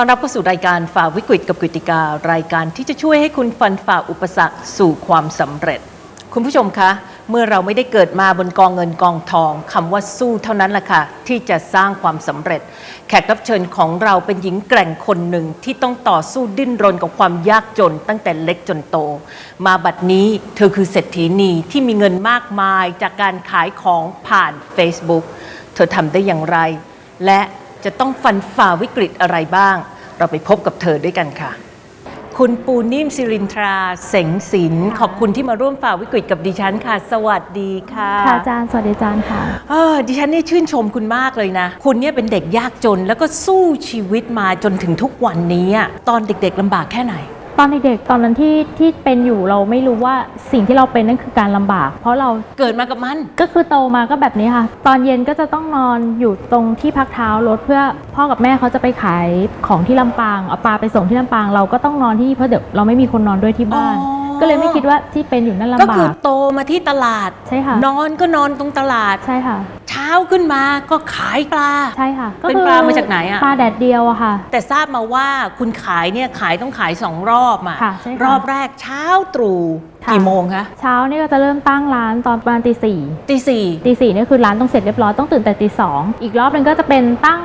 ต้อนรับเข้าสู่รายการฝ่าวิกฤตกับกติการายการที่จะช่วยให้คุณฟันฝ่าอุปสรรคสู่ความสำเร็จ คุณผู้ชมคะ เมื่อเราไม่ได้เกิดมาบนกองเงินกองทองคำว่าสู้เท่านั้นแหละค่ะที่จะสร้างความสำเร็จ แขกรับเชิญของเราเป็นหญิงแกร่งคนหนึ่งที่ต้องต่อสู้ดิ้นรนกับความยากจนตั้งแต่เล็กจนโต มาบัดนี้เธอคือเศรษฐีนีที่มีเงินมากมายจากการขายของผ่าน Facebook เธอทำได้อย่างไร และ จะต้องฟันฝ่าวิกฤตอะไรบ้าง เราไปพบกับเธอด้วยกันค่ะ คุณปูนิ่มสิรินทราเสงสินขอบคุณที่มาร่วมฝ่าวิกฤตกับดิฉันค่ะ สวัสดีค่ะค่ะอาจารย์สวัสดีอาจารย์ค่ะ เออดิฉันนี่ชื่นชมคุณมากเลยนะ คุณเนี่ยเป็นเด็กยากจนแล้วก็สู้ชีวิตมาจนถึงทุกวันนี้อะตอนเด็กๆลำบากแค่ไหน ตอนเด็กๆตอนนั้นที่ที่เป็นอยู่เราไม่รู้ว่าสิ่งที่เราเป็นนั่นคือการลำบาก เพราะเราเกิดมากับมัน ก็คือโตมาก็แบบนี้ค่ะ ตอนเย็นก็จะต้องนอนอยู่ตรงที่พักเท้ารถเพื่อพ่อกับแม่เขาจะไปขายของที่ลำปางเอาปลาไปส่งที่ลำปางเราก็ต้องนอนที่นี่เพราะเดี๋ยวเราไม่มีคนนอนด้วยที่บ้าน อ๋อ ก็เลยไม่คิดว่าที่เป็นอยู่นั่นก็ลำบาคือกโตมาที่ตลาด ใช่ค่ะ นอนก็นอนตรงตลาด ใช่ค่ะ เช้าขึ้นมาก็ขายปลา ใช่ค่ะเป็นคือปลามาจากไหนอะปลาแดดเดียวอะค่ะ แต่ทราบมาว่าคุณขายเนี่ยขายต้องขายสองรอบอะค่ะใช่ค่ะ รอบแรกเช้าตรู่ค่ะกี่โมงคะ เช้านี่ก็จะเริ่มตั้งร้านตอนประมาณตีสี่ตีสี่ตีสี่นี่คือร้านต้องเสร็จเรียบร้อยต้องตื่นแต่ตีสองอีกรอบหนึงก็จะเป็นตั้ง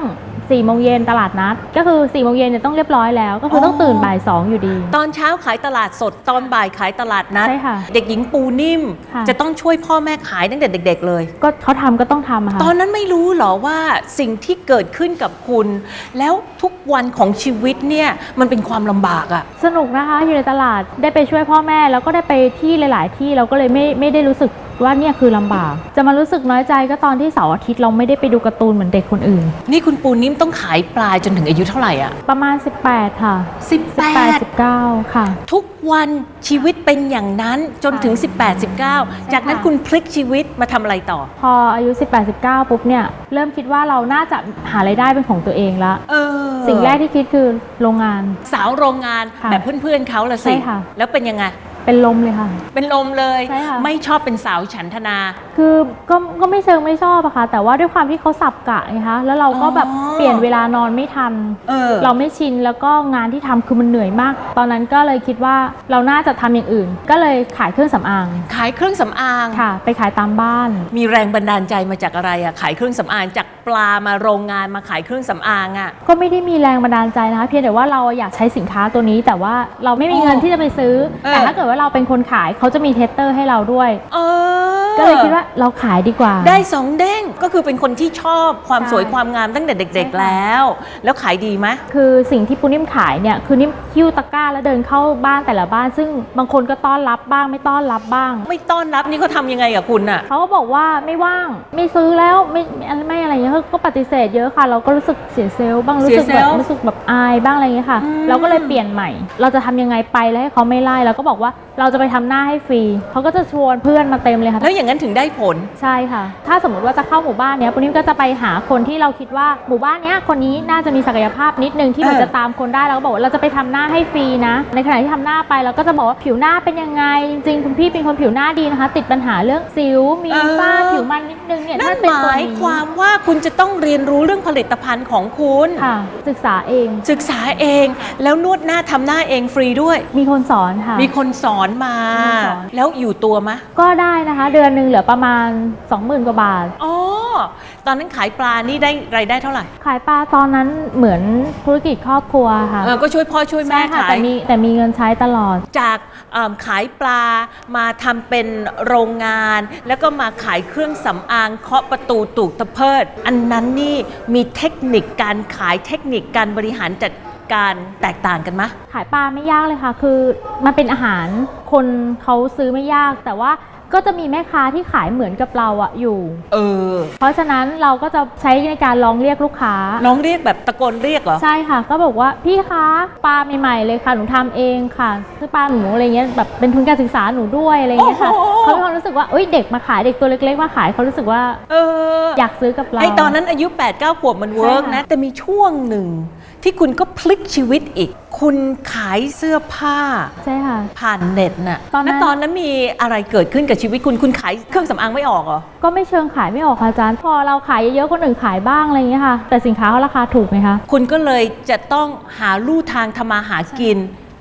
4ี่โมงเย็นตลาดนัด ก็คือ4ี่โมงเย็นเนี่ยต้องเรียบร้อยแล้ว ก็คือต้องตื่นบ่ายสองอยู่ดี ตอนเช้าขายตลาดสดตอนบ่ายขายตลาดนัด ใช่ค่ะเด็กหญิงปูนิ่ม ค่ะ จะต้องช่วยพ่อแม่ขายตั้งแต่เด็ก ๆ เลย ก็เขาทำก็ต้องทำอะค่ะ ตอนนั้นไม่รู้เหรอว่าสิ่งที่เกิดขึ้นกับคุณ แล้วทุกวันของชีวิตเนี่ยมันเป็นความลำบากอะ สนุกนะคะอยู่ในตลาดได้ไปช่วยพ่อแม่แล้วก็ได้ไปที่หลาย ๆ ที่เราก็เลยไม่ไม่ได้รู้สึก ว่าเนี่ยคือลำบาก จะมารู้สึกน้อยใจก็ตอนที่เสาร์อาทิตย์เราไม่ได้ไปดูการ์ตูนเหมือนเด็กคนอื่น นี่คุณปูนิ่มต้องขายปลาจนถึงอายุเท่าไหร่อะประมาณ 18 ค่ะ 18 19 ค่ะ ทุกวันชีวิตเป็นอย่างนั้นจนถึง 18 19 จากนั้นคุณพลิกชีวิตมาทำอะไรต่อ พออายุ 18 19 ปุ๊บเนี่ย เริ่มคิดว่าเราน่าจะหารายได้เป็นของตัวเองละ เออสิ่งแรกที่คิดคือโรงงาน สาวโรงงานค่ะแบบเพื่อนๆเขาละสิ ใช่ค่ะ แล้วเป็นยังไง เป็นลมเลยค่ะ เป็นลมเลย ใช่ค่ะ ไม่ชอบเป็นสาวฉันทนาคือก็ก็ไม่เชิงไม่ชอบอะค่ะ แต่ว่าด้วยความที่เขาสับกะไงคะแล้วเราก็แบบอ๋อ เปลี่ยนเวลานอนไม่ทัน เออ เราไม่ชินแล้วก็งานที่ทำคือมันเหนื่อยมาก ตอนนั้นก็เลยคิดว่าเราน่าจะทำอย่างอื่น ก็เลยขายเครื่องสำอางขายเครื่องสำอาง ค่ะ ไปขายตามบ้าน มีแรงบันดาลใจมาจากอะไรอะขายเครื่องสำอางจากปลามาโรงงานมาขายเครื่องสำอางอะ ก็ไม่ได้มีแรงบันดาลใจนะคะเพียงแต่ว่าเราอยากใช้สินค้าตัวนี้ แต่ว่าเราไม่มีเงินที่จะไปซื้อ เออ แต่ถ้าเกิดว่าเราเป็นคนขายเขาจะมีเทสเตอร์ให้เราด้วย เออ ก็เลยคิดว่าเราขายดีกว่า ได้สองเด้งก็คือเป็นคนที่ชอบความใช่สวยความงามตั้งแต่เด็ก ใช่ๆค่ะแล้ว แล้วขายดีไหม คือสิ่งที่ปูนิ่มขายเนี่ยคือนิ่มคิ้วตะกร้าแล้วเดินเข้าบ้านแต่ละบ้าน ซึ่งบางคนก็ต้อนรับบ้างไม่ต้อนรับบ้าง ไม่ต้อนรับนี่เขาทำยังไงกับคุณอะเขาก็บอกว่าไม่ว่างไม่ซื้อแล้วไม่ไม่ไม่อะไรเงี้ยก็ปฏิเสธเยอะค่ะ เราก็รู้สึกเสียเซลล์บ้างรู้สึกแบบรู้สึกแบบอายบ้างอะไรเงี้ยค่ะเราก็เลยเปลี่ยนใหม่ เราจะทำยังไงไปแล้วให้เขาไม่ไล่เราก็บอกว่าเราจะไปทำหน้าให้ฟรีเขาก็จะชวนเพื่อนมาเต็มเลยค่ะ แล้วอย่างนั้นถึงได้ผล ใช่ค่ะ ถ้าสมมติว่าจะเข้าหมู่บ้านเนี้ยปุณิมก็จะไปหาคนที่เราคิดว่าหมู่บ้านเนี้ยคนนี้น่าจะมีศักยภาพนิดนึงที่มันเออจะตามคนได้เราก็บอกว่าเราจะไปทำหน้าให้ฟรีนะ ในขณะที่ทำหน้าไปเราก็จะบอกว่าผิวหน้าเป็นยังไง จริงๆคุณพี่เป็นคนผิวหน้าดีนะคะ ติดปัญหาเรื่องสิวมีฝ้าผิวมันนิดนึงเนี่ยนั่ถ้านเป็นหตัวมายนี้ความว่าคุณจะต้องเรียนรู้เรื่องผลิตภัณฑ์ของคุณค่ะ ศึกษาเอง ศึกษาเองแล้วนวดหน้าทำหน้าเองฟรีด้วย มีคนสอนค่ะ มีคนสอนมามีสอนแล้วอยู่ตัวมะก็ได้นะคะ เดือนหนึ่งเหลือประมาณ20,000 กว่าบาท อ๋อ ตอนนั้นขายปลานี่ได้รายได้เท่าไหร่ ขายปลาตอนนั้นเหมือนธุรกิจครอบครัวค่ะเออก็ช่วยพ่อช่วยแม่ใช่ค่ะขายแต่มีแต่มีเงินใช้ตลอด จากเอิ่มขายปลามาทำเป็นโรงงาน แล้วก็มาขายเครื่องสำอางเคาะประตูตูกตะเพิด อันนั้นนี่มีเทคนิคการขายเทคนิคการบริหารจัดการแตกต่างกันไหมะ ขายปลาไม่ยากเลยค่ะ คือมันเป็นอาหารคนเขาซื้อไม่ยาก แต่ว่า ก็จะมีแม่ค้าที่ขายเหมือนกับเราอะอยู่ เออ เพราะฉะนั้นเราก็จะใช้ในการลองเรียกลูกค้า น้องเรียกแบบตะโกนเรียกเหรอ ใช่ค่ะ ก็บอกว่าพี่คะปลาใหม่ๆเลยค่ะหนูทำเองค่ะคือปลาหนูอะไรเงี้ยแบบเป็นทุนการศึกษาหนูด้วยอะไรเงี้ยค่ะโอ้โห เขามีความรู้สึกว่าเอ้ยเด็กมาขายเด็กตัวเล็ก ๆ มาขายเขารู้สึกว่าเอออยากซื้อกับเรา ไอตอนนั้นอายุ8 9ขวบมันเวิร์กใช่ค่ะนะแต่มีช่วงหนึ่ง ที่คุณก็พลิกชีวิตอีก คุณขายเสื้อผ้า ใช่ค่ะ ผ่านเน็ตน่ะตอนนั้น แล้วตอนนั้นมีอะไรเกิดขึ้นกับชีวิตคุณ คุณขายเครื่องสำอางไม่ออกเหรอ ก็ไม่เชิงขายไม่ออกค่ะอาจารย์ พอเราขายเยอะๆคนอื่นขายบ้างอะไรอย่างเงี้ยค่ะ แต่สินค้าเขาราคาถูกไหมคะ คุณก็เลยจะต้องหาลู่ทางทำมาหากิน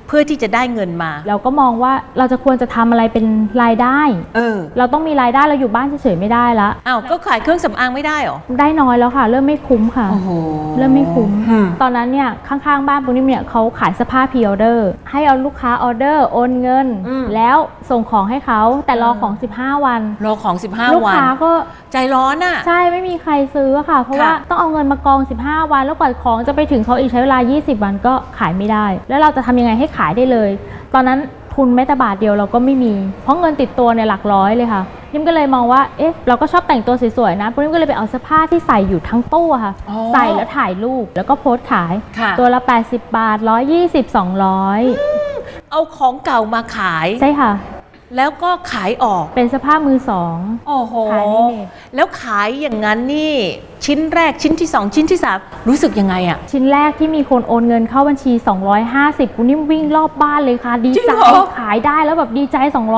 เพื่อที่จะได้เงินมา เราก็มองว่าเราจะควรจะทำอะไรเป็นรายได้ เออเราต้องมีรายได้เราอยู่บ้านเฉยๆไม่ได้ละอ้าวก็ขายเครื่องสำอางไม่ได้เหรอได้น้อยแล้วค่ะ เริ่มไม่คุ้มค่ะ โอ้โหเริ่มไม่คุ้ม อืมตอนนั้นเนี่ยข้างๆบ้านปุ้นิ่มเนี่ยเขาขายเสื้อผ้าพรีออเดอร์ให้เอาลูกค้าออเดอร์โอนเงินอืมแล้วส่งของให้เขาแต่รออ่าของ 15 วัน รอของ ลูก15วัน ค้าก็ใจร้อนอะ ใช่ไม่มีใครซื้ออะค่ะ เพราะค่ะ ว่าต้องเอาเงินมากอง 15 วัน แล้วกว่าของจะไปถึงเขาอีกใช้เวลา 20 วันก็ขายไม่ได้ แล้วเราจะทำยังไงให้ขายได้เลย ตอนนั้นทุนแม้แต่บาทเดียวเราก็ไม่มี เพราะเงินติดตัวเนี่ยหลักร้อยเลยค่ะ นิ่มก็เลยมองว่า เอ๊ะ เราก็ชอบแต่งตัวสวยๆนะปุ้นิ่มก็เลยไปเอาเสื้อผ้าที่ใส่อยู่ทั้งตู้อะค่ะ อ๋อใส่แล้วถ่ายรูป แล้วก็โพสต์ขาย ค่ะ ตัวละ 80 บาท 120 200 เอาของเก่ามาขาย ใช่ค่ะ แล้วก็ขายออก เป็นเสื้อผ้ามือสอง โอ้โห ขายในเน็ต แล้วขายอย่างนั้นนี่ชิ้นแรกชิ้นที่ 2 ชิ้นที่ 3 รู้สึกยังไงอะ ชิ้นแรกที่มีคนโอนเงินเข้าบัญชี 250ปุ้นิ่มวิ่งรอบบ้านเลยค่ะ ดีจริงใจเหรอ ขายได้แล้วแบบดีใจ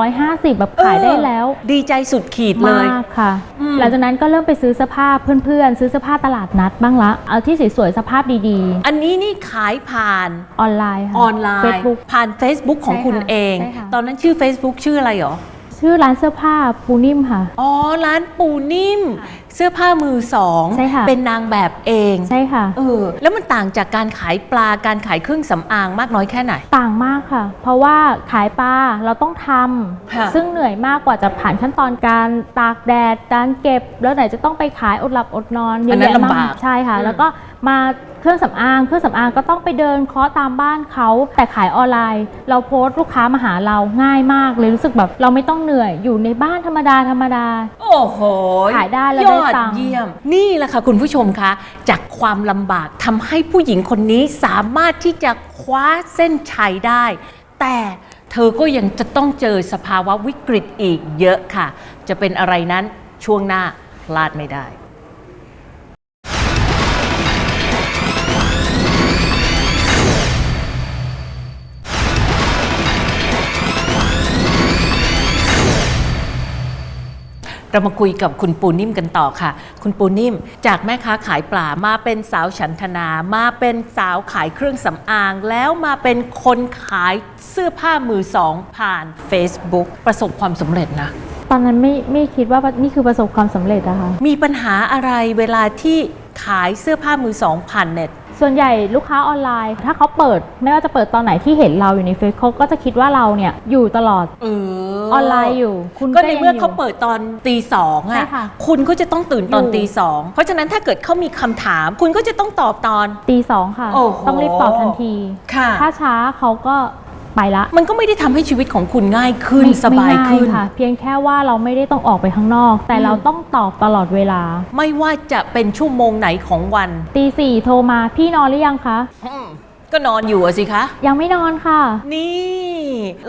250 แบบขายได้แล้วเออดีใจสุดขีดเลย มากค่ะ อืม หลังจากนั้นก็เริ่มไปซื้อเสื้อผ้าเพื่อนๆ ซื้อเสื้อผ้าตลาดนัดบ้างละ เอาที่สวยๆสภาพดีอันนี้นี่ขายผ่านๆ ออนไลน์ค่ะ ออนไลน์ Facebook ผ่าน Facebook ของใช่ค่ะคุณเอง ใช่ค่ะ ตอนนั้นชื่อ Facebook ชื่ออะไรหรอ ชื่อร้านเสื้อผ้าปูนิ่มค่ะ อ๋อ ร้านปูนิ่ม เสื้อผ้ามือสอง ใช่ค่ะ เป็นนางแบบเอง ใช่ค่ะ เออ แล้วมันต่างจากการขายปลา การขายเครื่องสำอางมากน้อยแค่ไหน ต่างมากค่ะ เพราะว่าขายปลาเราต้องทค่ะำซึ่งเหนื่อยมากกว่าจะผ่านขั้นตอนการตากแดดการเก็บ แล้วไหนจะต้องไปขายอดหลับอดนอนเยอัอะนนั้นแยะมาลำบากกใช่ค่ะ อืมแล้วก็มา เครื่องสำอางเครื่องสำอางก็ต้องไปเดินเคาะตามบ้านเขาแต่ขายออนไลน์ เราโพสต์ลูกค้ามาหาเราง่ายมากเลยรู้สึกแบบเราไม่ต้องเหนื่อยอยู่ในบ้านธรรมดาธรรมดา โอ้โหขายได้แล้วยได้อดตังค์เยี่ยม นี่แหละค่ะคุณผู้ชมคะ จากความลำบากทำให้ผู้หญิงคนนี้สามารถที่จะคว้าเส้นชัยได้ แต่เธอก็ยังจะต้องเจอสภาวะวิกฤตอีกเยอะค่ะ จะเป็นอะไรนั้นช่วงหน้าพลาดไม่ได้ เรามาคุยกับคุณปูนิ่มกันต่อค่ะ คุณปูนิ่ม จากแม่ค้าขายปลามาเป็นสาวฉันทนา มาเป็นสาวขายเครื่องสำอาง แล้วมาเป็นคนขายเสื้อผ้ามือสองผ่าน Facebook ประสบความสำเร็จนะ ตอนนั้นไม่ไม่คิดว่านี่คือประสบความสำเร็จนะคะ มีปัญหาอะไรเวลาที่ขายเสื้อผ้ามือสองผ่านเน็ต ส่วนใหญ่ลูกค้าออนไลน์ ถ้าเขาเปิดไม่ว่าจะเปิดตอนไหนที่เห็นเราอยู่ในเฟซเขาก็จะคิดว่าเราเนี่ยอยู่ตลอดเออออนไลน์อยู่ คุณก็ในยังเมื่ออยู่เขาเปิดตอนตีสองใช่อะค่ะ คุณก็จะต้องตื่นตอนอยู่ตีสองเพราะฉะนั้นถ้าเกิดเขามีคำถาม คุณก็จะต้องตอบตอน ตีสองค่ะ โอ้โหต้องรีบตอบทันที ค่ะ ถ้าช้าเขาก็ ไปละมันก็ไม่ได้ทำให้ชีวิตของคุณง่ายขึ้นไม่สบายไม่ง่ขึ้นค่ะ เพียงแค่ว่าเราไม่ได้ต้องออกไปข้างนอก แต่อืมเราต้องตอบตลอดเวลา ไม่ว่าจะเป็นชั่วโมงไหนของวันตีสี่โทรมาพี่นอนหรือยังคะอืมก็นอนอยู่อะสิคะ ยังไม่นอนค่ะ นี่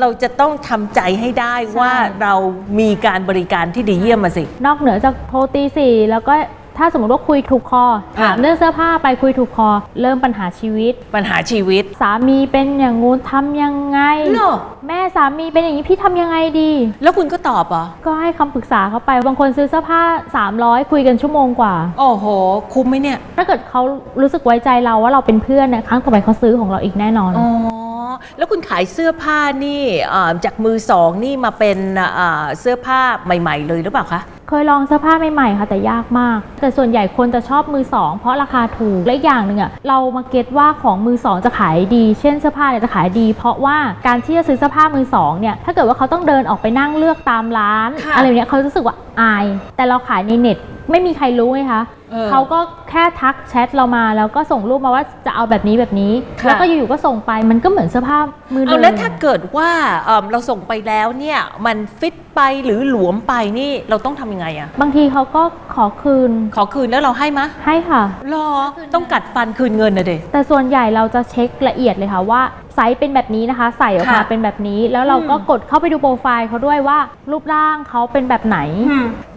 เราจะต้องทำใจให้ได้ว่าเรามีการบริการที่ดีเยี่ยมมาสิ นอกเหนือจากโทรตีสี่แล้วก็ ถ้าสมมติว่าคุยถูกคอถามอะเรื่องเสื้อผ้าไปคุยถูกคอ เริ่มปัญหาชีวิต ปัญหาชีวิต สามีเป็นอย่างงู้นทำยังไงเหรอแม่สามีเป็นอย่างนี้พี่ทำยังไงดี แล้วคุณก็ตอบเหรอก็ให้คำปรึกษาเขาไปบางคนซื้อเสื้อผ้า 300 คุยกันชั่วโมงกว่า โอ้โห คุ้มไหมเนี่ย ถ้าเกิดเขารู้สึกไว้ใจเราว่าเราเป็นเพื่อนเนี่ยครั้งต่อไปเขาซื้อของเราอีกแน่นอนอ๋อ แล้วคุณขายเสื้อผ้านี่เอ่อจากมือสองนี่มาเป็นเอ่อเสื้อผ้าใหม่ ๆ เลยหรือเปล่าคะ เคยลองเสื้อผ้าใหม่ๆค่ะแต่ยากมาก แต่ส่วนใหญ่คนจะชอบมือสองเพราะราคาถูกและอีกอย่างหนึ่งอะเรามาเก็ตว่าของมือสองจะขายดี เช่นเสื้อผ้าเนี่ยจะขายดี เพราะว่าการที่จะซื้อเสื้อผ้ามือสองเนี่ยถ้าเกิดว่าเขาต้องเดินออกไปนั่งเลือกตามร้านค่ะ อะไรแบบเนี้ยเขารู้สึกว่าอาย แต่เราขายในเน็ตไม่มีใครรู้ไงคะ เออเขาก็แค่ทักแชทเรามาแล้วก็ส่งรูปมาว่าจะเอาแบบนี้แบบนี้ค่ะแล้วก็อยู่ๆก็ส่งไปมันก็เหมือนเสื้อผ้ามือหเอานึ่งแล้วถ้าเกิดว่าเอิ่มเราส่งไปแล้วเนี่ยมันฟิตไปหรือหลวมไปนี่เราต้องทำยังไงอะบางทีเขาก็ขอคืน ขอคืนแล้วเราให้มะให้ค่ะรอต้องกัดฟันคืนเงินนะเด็แต่ส่วนใหญ่เราจะเช็คละเอียดเลยค่ะว่า ไซส์เป็นแบบนี้นะคะ ใส่ออกมาค่ะเป็นแบบนี้ แล้วเราก็อืม กดเข้าไปดูโปรไฟล์เขาด้วยว่ารูปร่างเขาเป็นแบบไหน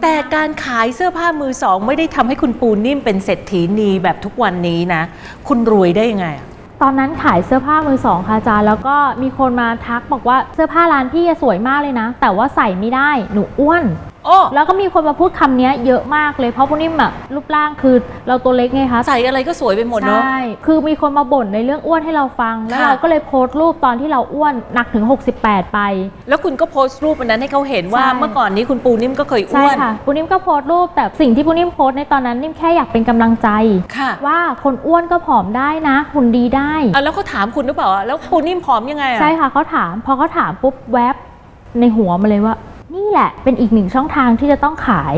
แต่การขายเสื้อผ้ามือสอง ไม่ได้ทำให้คุณปูนิ่มเป็นเศรษฐีนีแบบทุกวันนี้นะ คุณรวยได้ยังไงอะ ตอนนั้นขายเสื้อผ้ามือสองค่ะอาจารย์แล้วก็มีคนมาทักบอกว่าเสื้อผ้าร้านพี่อะสวยมากเลยนะ แต่ว่าใส่ไม่ได้หนูอ้วน โอ้แล้วก็มีคนมาพูดคำเนี้ยเยอะมากเลยเพราะพวกนิ่มอะรูปร่างคือเราตัวเล็กไงคะใส่อะไรก็สวยไปหมดเนาะใช่คือมีคนมาบ่นในเรื่องอ้วนให้เราฟัง แล้วค่ะเราก็เลยโพสต์รูปตอนที่เราอ้วนหนักถึง 68 ไป แล้วคุณก็โพสต์รูปอันนั้นให้เขาเห็นว่าใช่เมื่อก่อนนี้คุณปูนิ่มก็เคยใช่อ้วนค่ะปูนิ่มก็โพสต์รูปแต่สิ่งที่ปูนิ่มโพสต์ในตอนนั้นนิ่มแค่อยากเป็นกำลังใจค่ะว่าคนอ้วนก็ผอมได้นะหุ่นดีได้อะแล้วเขาถามคุณหรือเปล่าอะแล้วปูนิ่มผอมยังไงอะใช่ค่ะเขาถามพอเขาถามปุ๊บแวบในหัวมาเลยว่า นี่แหละเป็นอีกหนึ่งช่องทางที่จะต้องขาย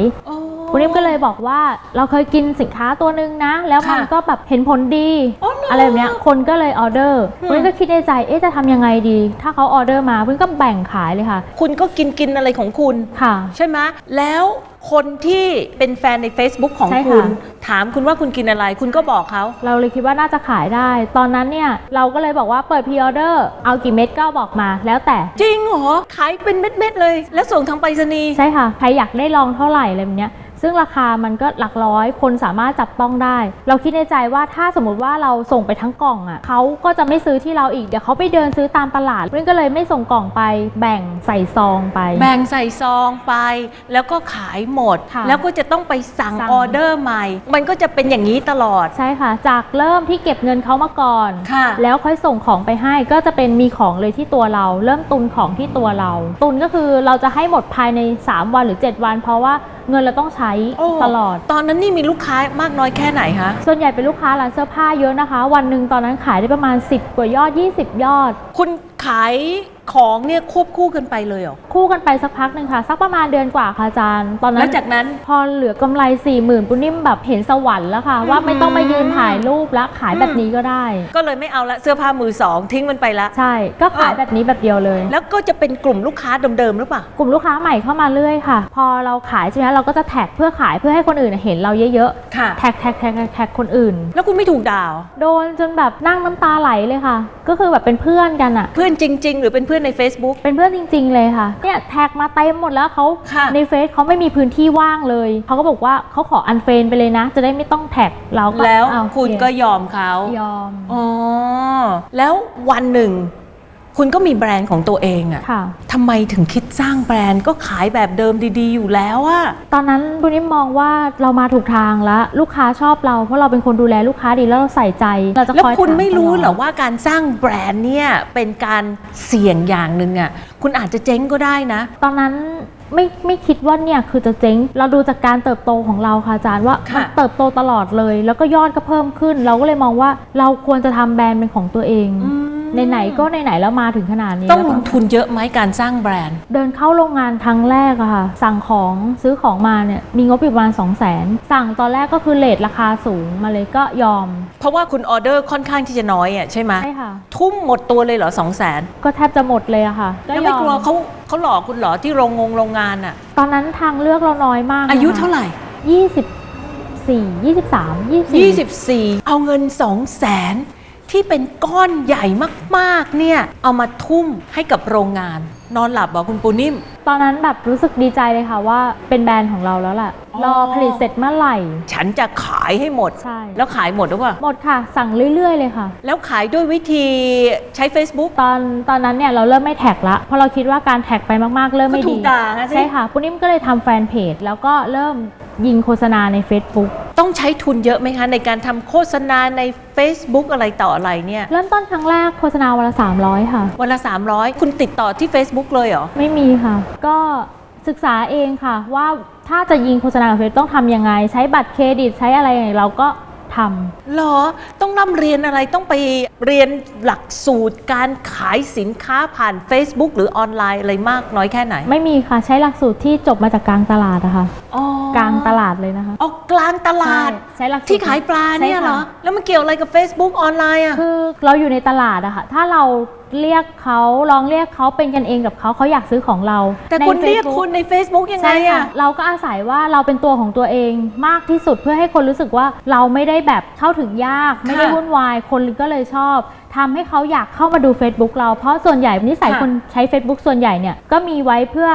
โอ้ปูนิ่มก็เลยบอกว่าเราเคยกินสินค้าตัวหนึ่งนะ แล้วมันค่ะก็แบบเห็นผลดี อ๋อเหรอออะไรแบบเนี้ยคนก็เลยออเดอร์อืมปุ้นก็คิดในใจเอ๊ะจะทำยังไงดี ถ้าเขาออเดอร์มาปุ้นก็แบ่งขายเลยค่ะ คุณก็กินกินอะไรของคุณ ค่ะ ใช่ไหมแล้วคนที่เป็นแฟนใน Facebook ของใช่ค่ะ คุณ ถามคุณว่าคุณกินอะไร คุณก็บอกเขา เราเลยคิดว่าน่าจะขายได้ ตอนนั้นเนี่ยเราก็เลยบอกว่าเปิดพรีออเดอร์เอากี่เม็ดก็บอกมา แล้วแต่จริงเหรอ ขายเป็นเม็ด ๆ เลย แล้วส่งทางไปรษณีย์ใช่ค่ะใครอยากได้ลองเท่าไหร่อะไรแบบเนี้ย ซึ่งราคามันก็หลักร้อย คนสามารถจับต้องได้ เราคิดในใจว่าถ้าสมมติว่าเราส่งไปทั้งกล่องอะ่ะเขาก็จะไม่ซื้อที่เราอีก เดี๋ยวเขาไปเดินซื้อตามตลาดปุ้นก็เลยไม่ส่งกล่องไป แบ่งใส่ซองไป แบ่งใส่ซองไป แล้วก็ขายหมด ค่ะแล้วก็จะต้องไปสั่งสั่ง ออเดอร์ใหม่ มันก็จะเป็นอย่างนี้ตลอด ใช่ค่ะ จากเริ่มที่เก็บเงินเขามาก่อน ค่ะ แล้วค่อยส่งของไปให้ก็จะเป็นมีของเลยที่ตัวเรา เริ่มตุนของที่ตัวเรา ตุนก็คือเราจะให้หมดภายใน 3 วันหรือ 7 วัน เพราะว่าเงินเราต้องใช้โอ้ตลอด ตอนนั้นนี่มีลูกค้ามากน้อยแค่ไหนคะ ส่วนใหญ่เป็นลูกค้าร้านเสื้อผ้าเยอะนะคะ วันหนึ่งตอนนั้นขายได้ประมาณ 10 กว่ายอด 20 ยอด คุณขาย ของเนี่ยควบคู่กันไปเลยเหรอ คู่กันไปสักพักหนึ่งค่ะ สักประมาณเดือนกว่าค่ะอาจารย์ ตอนนั้แล้วนจากนั้น พอเหลือกำไร4ี่หมื่นปุ้นนิ่มแบบเห็นสวรรค์แล้วค่ะ ว่าไม่ต้องมายืนถ่ายรูปแล้วขายแบบนี้ก็ได้ ก็เลยไม่เอาละเสื้อผ้ามือสองทิ้งมันไปละ ใช่ก็ขายแบบนี้แบบเดียวเลย แล้วก็จะเป็นกลุ่มลูกค้าเดิมๆหรือเปล่า กลุ่มลูกค้าใหม่เข้ามาเรื่อยค่ะ พอเราขายใช่ไหมเราก็จะแท็กเพื่อขายเพื่อให้คนอื่นเห็นเราเยอะค่ะ ๆแท็กแท็กแท็กแท็กแท็กคนอื่น แล้วคุณไม่ถูกด่าเหรอโดนจนแบบนั่งน้ำตาไหลเลยค่ะ ก็คือแบบเป็นเพื่อนกันอะ เพื่อนจริง ๆ หรือเป็นเพื่อนใน Facebook เป็นเพื่อนจริง ๆ เลยค่ะเนี่ยแท็กมาเต็มหมดแล้วเขาค่ะในเฟซเขาไม่มีพื้นที่ว่างเลยเขาก็บอกว่าเขาขออันเฟรนไปเลยนะ จะได้ไม่ต้องแท็กเราก็แล้วอ้าคุณโอเก็ยอมเขายอม อ๋อแล้ววันหนึ่ง คุณก็มีแบรนด์ของตัวเองอะค่ะ ทำไมถึงคิดสร้างแบรนด์ก็ขายแบบเดิมดีๆ อยู่แล้วอะตอนนั้นบุญนิ่มมองว่าเรามาถูกทางแล้ว ลูกค้าชอบเราเพราะเราเป็นคนดูแลลูกค้าดีแล้วเราใส่ใจเราจะแล้วคอยคุณถาไม่รู้ตลดเหรอว่าการสร้างแบรนด์เนี่ยเป็นการเสี่ยงอย่างหนึ่งอะคุณอาจจะเจ๊งก็ได้นะ ตอนนั้น ไม่ไม่คิดว่าเนี่ยคือจะเจ๊ง เราดูจากการเติบโตของเราค่ะอาจารย์ว่าค่ะ มันเติบโตตลอดเลย แล้วก็ยอดก็เพิ่มขึ้น เราก็เลยมองว่าเราควรจะทำแบรนด์เป็นของตัวเองอืมไหนๆก็ไหนๆแล้วมาถึงขนาดนี้ต้องลแล้วงก็ทุนเยอะไหมการสร้างแบรนด์ เดินเข้าโรงงานครั้งแรกอะค่ะ สั่งของซื้อของมาเนี่ยมีงบอยู่ประมาณ2 0 0 0 0 0 สั่งตอนแรกก็คือเลทราคาสูงมาเลยก็ยอม เพราะว่าคุณออเดอร์ค่อนข้างที่จะน้อยอะใช่ไหมใช่ค่ะทุ่ทุ่มหมดตัวเลยเหรอสองแสนก็แทบจะหมดเลยอะค่ะก็แล้วยไม่อมกลัวเขา เขาหลอกคุณเหรอที่โรงงงโรงงานอะตอนนั้นทางเลือกเราน้อยมากอายุเท่าไหร่ ยี่สิบสี่ยี่สิบสามยี่สิบ24 เอาเงิน 2 0 0แสนที่เป็นก้อนใหญ่มากๆเนี่ยเอามาทุ่มให้กับโรงงาน นอนหลับเหรอคุณปูนิ่ม ตอนนั้นแบบรู้สึกดีใจเลยค่ะว่าเป็นแบรนด์ของเราแล้วแหละอ๋อรอผลิตเสร็จเมื่อไหร่ ฉันจะขายให้หมด ใช่ แล้วขายหมดหรือเปล่า หมดค่ะ สั่งเรื่อย ๆ เลยค่ะ แล้วขายด้วยวิธีใช้ Facebook ตอนตอนนั้นเนี่ยเราเริ่มไม่แท็กละเพราะเราคิดว่าการแท็กไปมากๆ เริ่มไม่ก็ถูดีกด่าอะสิ ใช่ค่ะปุ้นิ่มก็เลยทำแฟนเพจแล้วก็เริ่มยิงโฆษณาใน Facebook ต้องใช้ทุนเยอะไหมคะ ในการทำโฆษณาใน Facebook อะไรต่ออะไรเนี่ยเริ่มต้นครั้งแรกโฆษณาวันละ300 ค่ะ วันละ 300 คุณติดต่อที่ Facebook เลยเหรอ ไม่มีค่ะ ก็ศึกษาเองค่ะ ว่าถ้าจะยิงโฆษณากับเฟซต้องทำยังไง ใช้บัตรเครดิตใช้อะไรยังไงเราก็ ทำหรอ ต้องร่ำเรียนอะไรต้องไปเรียนหลักสูตรการขายสินค้าผ่าน Facebook หรือออนไลน์อะไรมากน้อยแค่ไหน ไม่มีค่ะ ใช้หลักสูตรที่จบมาจากกลางตลาดอะค่ะอ๋อกลางตลาดเลยนะคะออกกลางตลาดใช่ใช้หลักสูตรที่ขายปลาเนี่ยใช่ค่ะเหรอ แล้วมันเกี่ยวอะไรกับ Facebook ออนไลน์อะ คือเราอยู่ในตลาดอะค่ะ ถ้าเรา เรียกเขาลองเรียกเขาเป็นกันเองกับเขาเขาอยากซื้อของเราแต่ในคุณเรียก Facebook คุณใน Facebook ยังไงใช่ค่ะอะเราก็อาศัยว่าเราเป็นตัวของตัวเองมากที่สุดเพื่อให้คนรู้สึกว่าเราไม่ได้แบบเข้าถึงยาก ไม่ได้วุ่นวายคนก็เลยชอบทำให้เขาอยากเข้ามาดู Facebook เราเพราะส่วนใหญ่นิสัยค่ะ คนใช้ Facebook ส่วนใหญ่เนี่ยก็มีไว้เพื่อ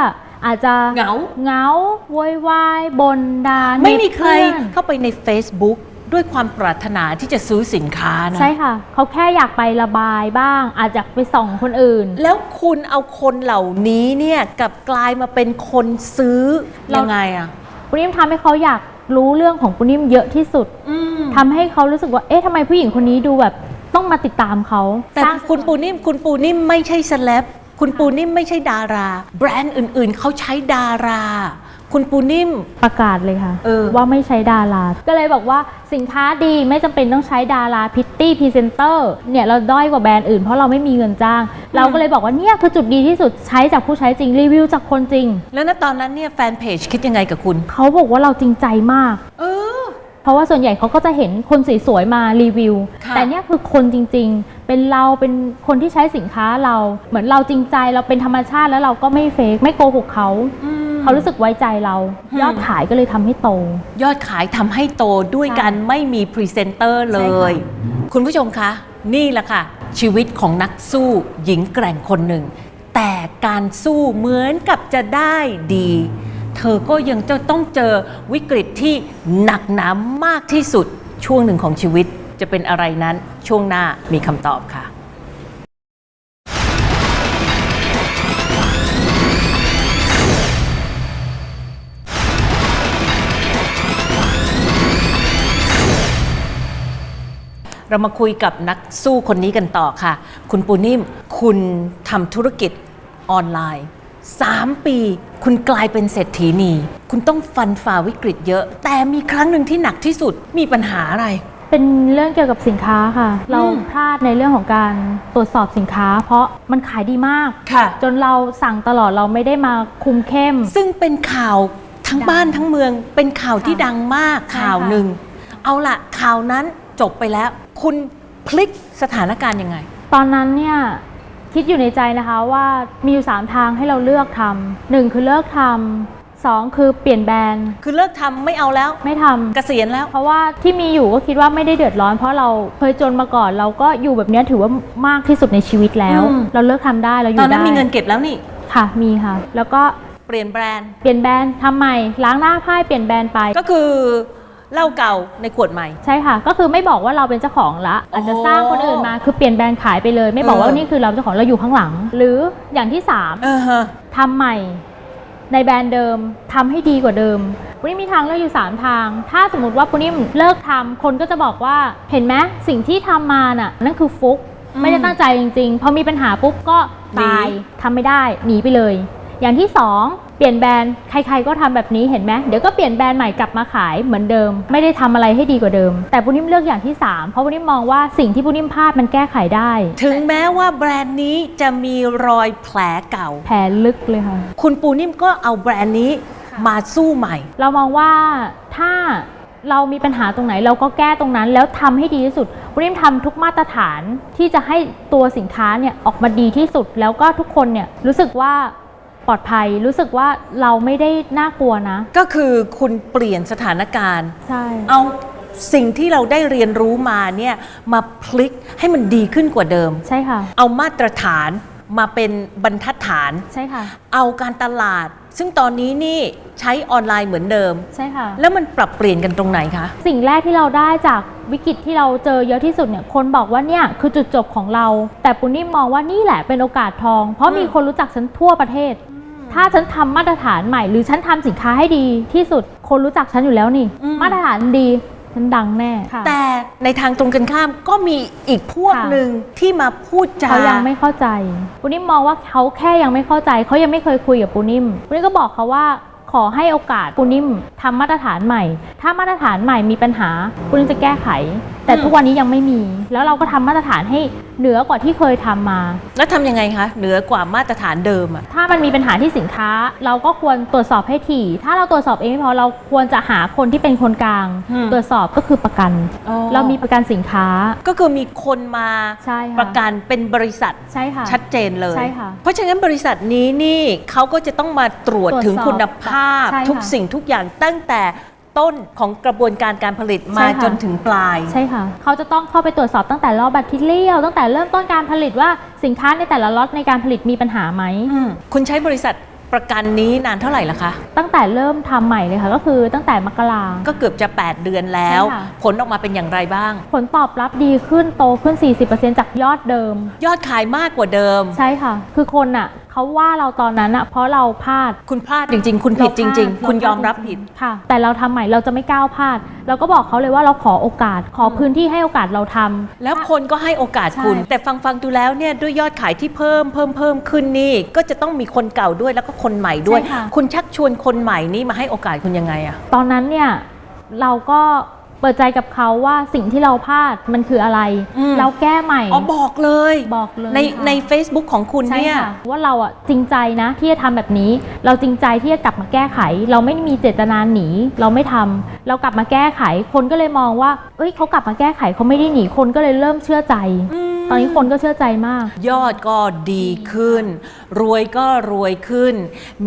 อาจจะเหงา เหงาโวยวายบนดาไม่มีใครเน็ตเพื่อน เข้าไปใน Facebook ด้วยความปรารถนาที่จะซื้อสินค้านะ ใช่ค่ะ เขาแค่อยากไประบายบ้าง อาจจะไปส่องคนอื่น แล้วคุณเอาคนเหล่านี้เนี่ยกลับกลายมาเป็นคนซื้อเรายังไงอะปุ้นิ่มทำให้เขาอยากรู้เรื่องของปุ้นิ่มเยอะที่สุดอืมทำให้เขารู้สึกว่า เอ๊ะทำไมผู้หญิงคนนี้ดูแบบต้องมาติดตามเขาแต่สร้างคุณปูนิ่มคุณปูนิ่มไม่ใช่เซเลบคุณปูนิ่มไม่ใช่ดารา แบรนด์อื่นๆ เขาใช้ดารา คุณปูนิ่ม ประกาศเลยค่ะ เออ ว่าไม่ใช้ดารา ก็เลยบอกว่าสินค้าดีไม่จำเป็นต้องใช้ดาราพิตตี้พรีเซนเตอร์เนี่ยเราด้อยกว่าแบรนด์อื่นเพราะเราไม่มีเงินจ้าง เราก็เลยบอกว่าเนี่ยคือจุดดีที่สุดใช้จากผู้ใช้จริงรีวิวจากคนจริง แล้วณตอนนั้นเนี่ยแฟนเพจคิดยังไงกับคุณ เขาบอกว่าเราจริงใจมาก เออเพ ราะว่าส่วนใหญ่เขาก็จะเห็นคนสวยๆมารีวิว ค่ะ แต่เนี่ยคือคนจริงๆ เป็นเราเป็นคนที่ใช้สินค้าเรา เหมือนเราจริงใจเราเป็นธรรมชาติแล้วเราก็ไม่เฟกไม่โกหกเขาอืม เขารู้สึกไว้ใจเรา อืม ยอดขายก็เลยทำให้โต ยอดขายทำให้โตด้วยใช่การไม่มีพรีเซนเตอร์เลใช่ค่ะ ย คุณผู้ชมคะ นี่แหละค่ะ ชีวิตของนักสู้หญิงแกร่งคนหนึ่ง แต่การสู้เหมือนกับจะได้ดี เธอก็ยังจะต้องเจอวิกฤตที่หนักหนามากที่สุดช่วงหนึ่งของชีวิตจะเป็นอะไรนั้นช่วงหน้ามีคำตอบค่ะเรามาคุยกับนักสู้คนนี้กันต่อค่ะ คุณปูนิ่ม คุณทำธุรกิจออนไลน์ 3 ปี คุณกลายเป็นเศรษฐีนี คุณต้องฟันฝ่าวิกฤตเยอะ แต่มีครั้งหนึ่งที่หนักที่สุดมีปัญหาอะไร เป็นเรื่องเกี่ยวกับสินค้าค่ะ เราอืมพลาดในเรื่องของการตรวจสอบสินค้า เพราะมันขายดีมาก ค่ะ จนเราสั่งตลอดเราไม่ได้มาคุมเข้ม ซึ่งเป็นข่าวทั้งดังบ้านทั้งเมือง เป็นข่าวที่ค่ะดังมากใช่ข่าวค่ะหนึ่ง เอาละข่าวนั้นจบไปแล้ว คุณพลิกสถานการณ์ยังไง ตอนนั้นเนี่ย คิดอยู่ในใจนะคะว่ามีอยู่ 3 ทางให้เราเลือกทำหนึ่งคือเลิกทำสองคือเปลี่ยนแบรนด์คือเลิกทำไม่เอาแล้ว ไม่ทำ เกษียณแล้ว เพราะว่าที่มีอยู่ก็คิดว่าไม่ได้เดือดร้อน เพราะเราเคยจนมาก่อนเราก็อยู่แบบเนี้ยถือว่ามากที่สุดในชีวิตแล้ว อืม เราเลิกทำได้เราอตยู่อนนั้นได้มีเงินเก็บแล้วนี่ ค่ะมีค่ะ แล้วก็เปลี่ยนแบรนด์ เปลี่ยนแบรนด์ทำใหม่ล้างหน้าพ่ายเปลี่ยนแบรนด์ไปก็คือ เหล้าเก่าในขวดใหม่ ใช่ค่ะ ก็คือไม่บอกว่าเราเป็นเจ้าของละอาจจะสร้างคนอื่นมาคือเปลี่ยนแบรนด์ขายไปเลย ไม่บอกว่าเออนี่คือเราเจ้าของเราอยู่ข้างหลัง หรืออย่างที่สามเออฮะทำใหม่ในแบรนด์เดิมทำให้ดีกว่าเดิมปุ้นิ่มมีทางเลือกอยู่ 3 ทาง ถ้าสมมติว่าปุ้นิ่มเลิกทำคนก็จะบอกว่าเห็นไหมสิ่งที่ทำมาน่ะนั่นคือฟุกอืมไม่ได้ตั้งใจจริงๆพอมีปัญหาปุ๊บก็ตายหนีทำไม่ได้หนีไปเลย อย่างที่ 2 เปลี่ยนแบรนด์ใครๆก็ทำแบบนี้เห็นไหมเดี๋ยวก็เปลี่ยนแบรนด์ใหม่กลับมาขายเหมือนเดิม ไม่ได้ทำอะไรให้ดีกว่าเดิม แต่ปุ้นิ่มเลือกอย่างที่ 3 เพราะปุ้นิ่มมองว่าสิ่งที่ปุ้นิ่มพลาดมันแก้ไขได้ ถึงแม้ว่าแบรนด์นี้จะมีรอยแผลเก่า แผลลึกเลยค่ะคุณปูนิ่มก็เอาแบรนด์นี้มาสู้ใหม่ เรามองว่าถ้าเรามีปัญหาตรงไหนเราก็แก้ตรงนั้นแล้วทำให้ดีที่สุดบริมทำทุกมาตรฐานที่จะให้ตัวสินค้าเนี่ยออกมาดีที่สุด แล้วก็ทุกคนเนี่ยรู้สึกว่า ปลอดภัย รู้สึกว่าเราไม่ได้น่ากลัวนะ ก็คือคุณเปลี่ยนสถานการณ์ ใช่ เอาสิ่งที่เราได้เรียนรู้มาเนี่ยมาพลิกให้มันดีขึ้นกว่าเดิม ใช่ค่ะ เอามาตรฐานมาเป็นบรรทัดฐาน ใช่ค่ะ เอาการตลาด ซึ่งตอนนี้นี่ใช้ออนไลน์เหมือนเดิม ใช่ค่ะ แล้วมันปรับเปลี่ยนกันตรงไหนคะ สิ่งแรกที่เราได้จากวิกฤตที่เราเจอเยอะที่สุดเนี่ยคนบอกว่าเนี่ยคือจุดจบของเรา แต่ปุณนิ่มมองว่านี่แหละเป็นโอกาสทอง เพราะอืมมีคนรู้จักฉันทั่วประเทศ ถ้าฉันทำมาตรฐานใหม่ หรือฉันทำสินค้าให้ดีที่สุด คนรู้จักฉันอยู่แล้วนี่ มาตรฐานดี ฉันดังแน่ค่ะแต่ในทางตรงกันข้ามก็มีอีกพวกค่ะ หนึ่งที่มาพูดจา เขายังไม่เข้าใจปุนิ่มมองว่าเขาแค่ยังไม่เข้าใจ เขายังไม่เคยคุยกับปุนิ่มปุนิ่มก็บอกเขาว่าขอให้โอกาสปุนิ่มทำมาตรฐานใหม่ ถ้ามาตรฐานใหม่มีปัญหาปุนิ่มจะแก้ไข แต่อืม ทุกวันนี้ยังไม่มี แล้วเราก็ทำมาตรฐานให้ เหนือกว่าที่เคยทำมา แล้วทำยังไงคะ เหนือกว่ามาตรฐานเดิมอะถ้ามันมีปัญหาที่สินค้า เราก็ควรตรวจสอบให้ถี่ ถ้าเราตรวจสอบเองไม่พอเราควรจะหาคนที่เป็นคนกลางอืมตรวจสอบก็คือประกันอ๋อเรามีประกันสินค้า ก็คือมีคนมาใช่ค่ะประกันเป็นบริษัทใช่ค่ะชัดเจนเลยใช่ค่ะเพราะฉะนั้นบริษัทนี้นี่เขาก็จะต้องมาตรวจตรวจสอบถึงคุณภาพใช่ค่ะทุกสิ่งทุกอย่างตั้งแต่ ต้นของกระบวนการการผลิตมาใช่ค่ะ จนถึงปลาย ใช่ค่ะ เขาจะต้องเข้าไปตรวจสอบตั้งแต่รอบแบตเตอรี่ตั้งแต่เริ่มต้นการผลิตว่าสินค้าในแต่ละล็อตในการผลิตมีปัญหาไหม อืมคุณใช้บริษัทประกันนี้นานเท่าไหร่ละคะ ตั้งแต่เริ่มทำใหม่เลยค่ะ ก็คือตั้งแต่มกรา ก็เกือบจะ 8 เดือนแล้ว ใช่ค่ะ ผลออกมาเป็นอย่างไรบ้าง ผลตอบรับดีขึ้นโตขึ้น 40%จากยอดเดิม ยอดขายมากกว่าเดิม ใช่ค่ะ คือคนอะ เขาว่าเราตอนนั้นอะเพราะเราพลาด คุณพลาดจริง ๆ คุณผิดจริง ๆ คุณยอมรับผิด ค่ะ แต่เราทำใหม่เราจะไม่ก้าวพลาด เราก็บอกเขาเลยว่าเราขอโอกาส ขอพื้นที่ให้โอกาสเราทำ แล้วคนก็ให้โอกาสใช่คุณแต่ฟังฟังดูแล้วเนี่ยด้วยยอดขายที่เพิ่มเพิ่มเพิ่มขึ้นนี่ ก็จะต้องมีคนเก่าด้วยแล้วก็คนใหม่ด้วย ใช่ค่ะ คุณชักชวนคนใหม่นี่มาให้โอกาสคุณยังไงอะ ตอนนั้นเนี่ยเราก็ เปิดใจกับเขาว่าสิ่งที่เราพลาดมันคืออะไรเราแก้ใหม่อ๋อบอกเลยบอกเลยในค่ะ ใน Facebook ของคุณใช่เนี่ย ค่ะว่าเราอะจริงใจนะที่จะทำแบบนี้ เราจริงใจที่จะกลับมาแก้ไข เราไม่มีเจตนาหนี เราไม่ทำเรากลับมาแก้ไข คนก็เลยมองว่า เอ้ยเขากลับมาแก้ไขเขาไม่ได้หนีคนก็เลยเริ่มเชื่อใจ ตอนนี้คนก็เชื่อใจมาก ยอดก็ดีขึ้น รวยก็รวยขึ้น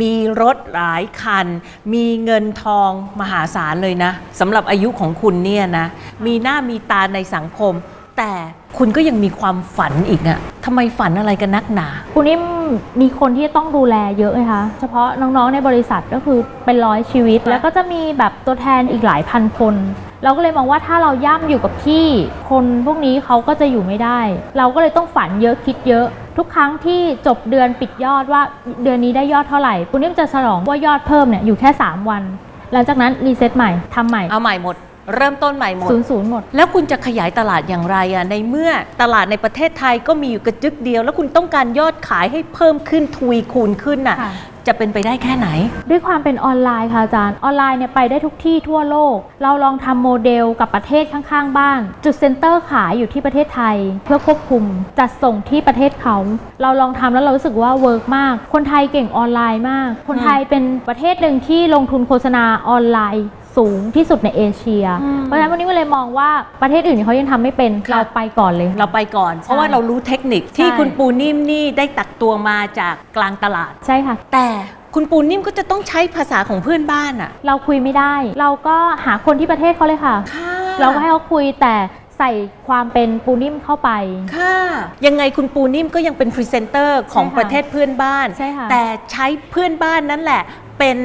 มีรถหลายคัน มีเงินทองมหาศาลเลยนะสำหรับอายุของคุณเนี่ยนะ มีหน้ามีตาในสังคม แต่คุณก็ยังมีความฝันอีกอะทำไมฝันอะไรกันนักหนาคุณนิ่มมีคนที่ต้องดูแลเยอะเลยคะเฉพาะน้องๆในบริษัทก็คือเป็นร้อยชีวิต แล้วก็จะมีแบบตัวแทนอีกหลายพันคน เราก็เลยมองว่าถ้าเราย่ำอยู่กับที่ คนพวกนี้เขาก็จะอยู่ไม่ได้ เราก็เลยต้องฝันเยอะคิดเยอะ ทุกครั้งที่จบเดือนปิดยอดว่าเดือนนี้ได้ยอดเท่าไหร่คุณนิ่มจะฉลองว่ายอดเพิ่มเนี่ยอยู่แค่ 3 วัน หลังจากนั้นรีเซ็ตใหม่ทำใหม่ เอาใหม่หมด เริ่มต้นใหม่หมด ศูนย์ศูนย์หมด แล้วคุณจะขยายตลาดอย่างไรอะในเมื่อตลาดในประเทศไทยก็มีอยู่กระจึกเดียว แล้วคุณต้องการยอดขายให้เพิ่มขึ้นทวีคูณขึ้นน่ะ ค่ะ จะเป็นไปได้แค่ไหน ด้วยความเป็นออนไลน์ค่ะอาจารย์ ออนไลน์เนี่ยไปได้ทุกที่ทั่วโลก เราลองทำโมเดลกับประเทศข้างๆ บ้าน จุดเซ็นเตอร์ขายอยู่ที่ประเทศไทย เพื่อควบคุมจัดส่งที่ประเทศเขา เราลองทำแล้วเรารู้สึกว่าเวิร์กมาก คนไทยเก่งออนไลน์มาก คนไทยเป็นประเทศหนึ่งที่ลงทุนโฆษณาออนไลน์ สูงที่สุดในเอเชียอืมเพราะฉะนั้นวันนี้ก็เลยมองว่าประเทศอื่นเขายังทำไม่เป็นค่ะ เราไปก่อนเลย เราไปก่อน เพราะว่าเรารู้เทคนิคที่ใช่ คุณปูนิ่มนี่ได้ตักตัวมาจากกลางตลาด ใช่ค่ะ แต่คุณปูนิ่มก็จะต้องใช้ภาษาของเพื่อนบ้านอะเราคุยไม่ได้ เราก็หาคนที่ประเทศเขาเลยค่ะ ค่ะเราก็ให้เขาคุยแต่ใส่ความเป็นปูนิ่มเข้าไป ค่ะ ยังไงคุณปูนิ่มก็ยังเป็นพรีเซนเตอร์ของใช่ค่ะประเทศเพื่อนบ้าน ใช่ค่ะ แต่ใช้เพื่อนบ้านนั่นแหละ เป็น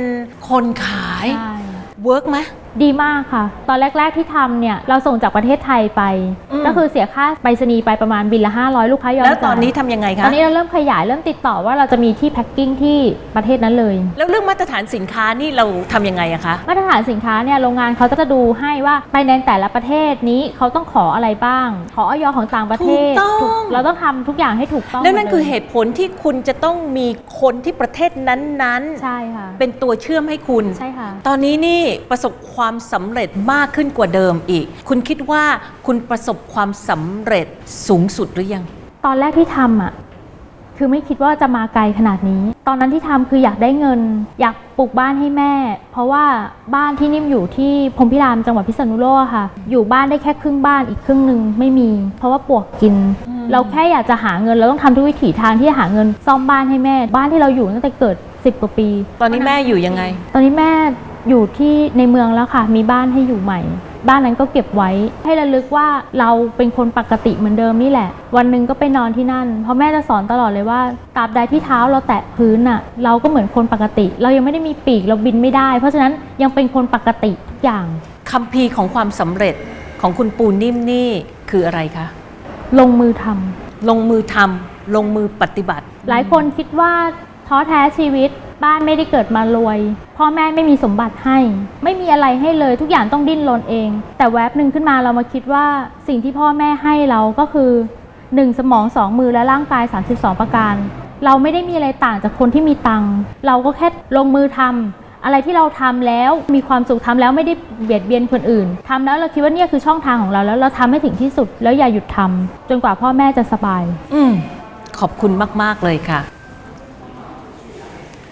คนขาย ใช่ เวิร์กไหม ดีมากค่ะ ตอนแรก ๆที่ทำเนี่ยเราส่งจากประเทศไทยไป อืม ก็คือเสียค่าไปรษณีย์ไปประมาณบินละ500 ลูกค้ายอมแล้วตอนจ่ายนี้ทำยังไงตคะอนนี้เราเริ่มขยายเริ่มติดต่อว่าเราจะมีที่แพ็คกิ้งที่ประเทศนั้นเลย แล้วเรื่องมาตรฐานสินค้านี่เราทำยังไงอะคะ มาตรฐานสินค้าเนี่ยโรงงานเขาจะดูให้ว่าไปในแต่ละประเทศนี้เขาต้องขออะไรบ้าง ขอออยของต่างประเทศถูกต้องถูกเราต้องทำทุกอย่างให้ถูกต้องแล้วนั่นมดลยคือเหตุผลที่คุณจะต้องมีคนที่ประเทศนั้นใช่ค่ะๆ เป็นตัวเชื่อมให้คุณ ใช่ค่ะ ตอนนี้นี่ประสบความสำเร็จมากขึ้นกว่าเดิมอีก คุณคิดว่าคุณประสบความสำเร็จสูงสุดหรือยัง ตอนแรกที่ทำอะคือไม่คิดว่าจะมาไกลขนาดนี้ ตอนนั้นที่ทำคืออยากได้เงิน อยากปลูกบ้านให้แม่ เพราะว่าบ้านที่นิ่มอยู่ที่พรหมพิรามจังหวัดพิษณุโลกอะค่ะ อยู่บ้านได้แค่ครึ่งบ้านอีกครึ่งหนึ่งไม่มี เพราะว่าปลวกกินอืมเราแค่อยากจะหาเงินเราต้องทำทุกวิถีทางที่จะหาเงินซ่อมบ้านให้แม่ บ้านที่เราอยู่ตั้งแต่เกิด 10กว่าปี ตอนนี้แม่อยู่ยังไง ตอนนี้แม่ อยู่ที่ในเมืองแล้วค่ะ มีบ้านให้อยู่ใหม่ บ้านนั้นก็เก็บไว้ ให้ระลึกว่าเราเป็นคนปกติเหมือนเดิมนี่แหละ วันหนึ่งก็ไปนอนที่นั่น เพราะแม่จะสอนตลอดเลยว่าตราบใดที่เท้าเราแตะพื้นน่ะ เราก็เหมือนคนปกติ เรายังไม่ได้มีปีกเราบินไม่ได้ เพราะฉะนั้นยังเป็นคนปกติทุกอย่างคัมภีร์ของความสำเร็จของคุณปูนิ่มนี่คืออะไรคะลงมือทำลงมือทำลงมือปฏิบัติ หลายคนคิดว่าท้อแท้ชีวิต บ้านไม่ได้เกิดมารวย พ่อแม่ไม่มีสมบัติให้ ไม่มีอะไรให้เลยทุกอย่างต้องดิ้นรนเอง แต่แวบหนึ่งขึ้นมาเรามาคิดว่าสิ่งที่พ่อแม่ให้เราก็คือ 1 สมอง 2 มือและร่างกาย 32 ประการ เราไม่ได้มีอะไรต่างจากคนที่มีตังค์เราก็แค่ลงมือทำอะไรที่เราทำแล้วมีความสุขทำแล้วไม่ได้เบียดเบียนคนอื่นทำแล้วเราคิดว่าเนี่ยคือช่องทางของเราแล้วเราทำให้ถึงที่สุดแล้วอย่าหยุดทำจนกว่าพ่อแม่จะสบาย อืขอบคุณมาก ๆ เลยค่ะ